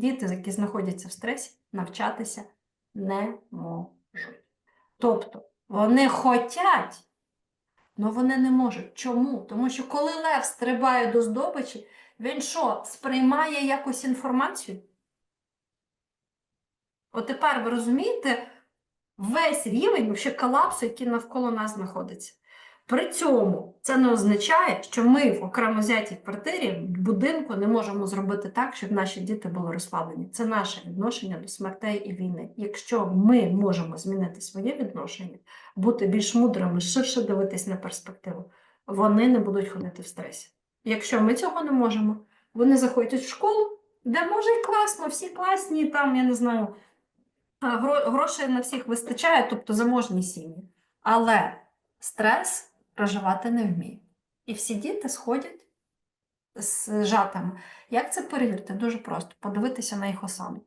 Діти, які знаходяться в стресі, навчатися не можуть. Тобто вони хотять, але вони не можуть. Чому? Тому що коли лев стрибає до здобичі, він що, сприймає якусь інформацію? От тепер ви розумієте весь рівень вообще колапсу, який навколо нас знаходиться. При цьому це не означає, що ми в окремо взятій квартирі будинку не можемо зробити так, щоб наші діти були розслаблені. Це наше відношення до смертей і війни. Якщо ми можемо змінити своє відношення, бути більш мудрими, ширше дивитись на перспективу, вони не будуть ходити в стресі. Якщо ми цього не можемо, вони заходять в школу, де може і класно, всі класні, там, я не знаю, грошей на всіх вистачає, тобто заможні сім'ї. Але стрес проживати не вміє. І всі діти сходять з жатами. Як це перевірити? Дуже просто. Подивитися на їх осану.